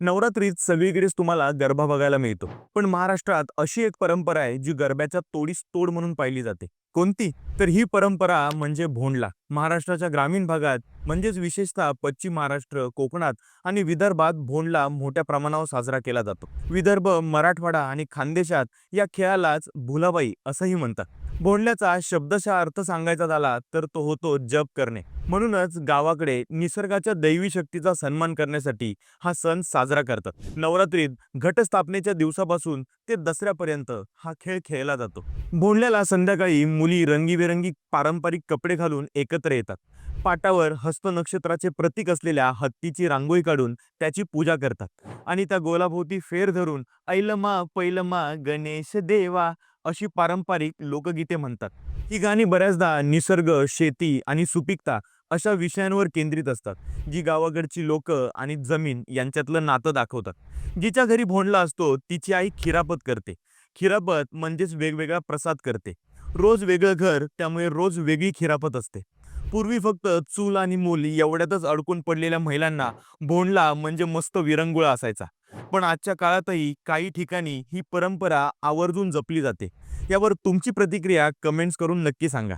नवरात्रीत सगळीकडेच तुम्हाला गरबा बघायला मिळतो. पण महाराष्ट्रात अशी एक परंपरा आहे जी गरब्याच्या तोडीस तोड म्हणून पाहिली जाते. कोणती? तर ही परंपरा म्हणजे भोंडला. महाराष्ट्राच्या ग्रामीण भागात म्हणजेच विशेषतः पश्चिम महाराष्ट्र कोकणात आणि विदर्भात भोंडला मोठ्या प्रमाणावर साजरा केला जातो. विदर्भ मराठवाडा आणि खानदेशात या खेळालाच भुलाबाई असंही म्हणतात. बोलण्याचा शब्दशः अर्थ सांगायचा झाला तर तो होतो जप करणे. म्हणूनच गावाकडे निसर्गाच्या दैवी शक्तीचा सन्मान करण्यासाठी हा सण साजरा करतात. नवरात्रीत घटस्थापनेच्या दिवसापासून ते दसऱ्यापर्यंत हा खेळ खेळला जातो. बोलण्याला संध्याकाळी मुली रंगीबेरंगी पारंपरिक कपडे घालून एकत्र येतात. पाटावर हस्त नक्षत्राचे प्रतीक असलेल्या हत्तीची रांगोळी काढून त्याची पूजा करतात. आणि त्या गोलाभोवती फेर धरून ऐलमा पैलमा गणेश देवा अशी पारंपरिक लोकगीते म्हणतात. ही गाणी बऱ्याचदा निसर्ग शेती आणि सुपीकता अशा विषयांवर केंद्रित असतात जी गावाकडची लोक आणि जमीन यांच्यातलं नातं दाखवतात. जिच्या घरी भोंडला असतो तिची आई खिरापत करते. खिरापत म्हणजेच वेगवेगळा प्रसाद करते. रोज वेगळं घर त्यामुळे रोज वेगळी खिरापत असते. पूर्वी फक्त चूल आणि मूल एवढ्यातच अडकून पडलेल्या महिलांना भोंडला म्हणजे मस्त विरंगुळा असायचा. पण आजच्या काळातही काही ठिकाणी ही परंपरा आवर्जून जपली जाते. यावर तुमची प्रतिक्रिया कमेंट्स करून नक्की सांगा.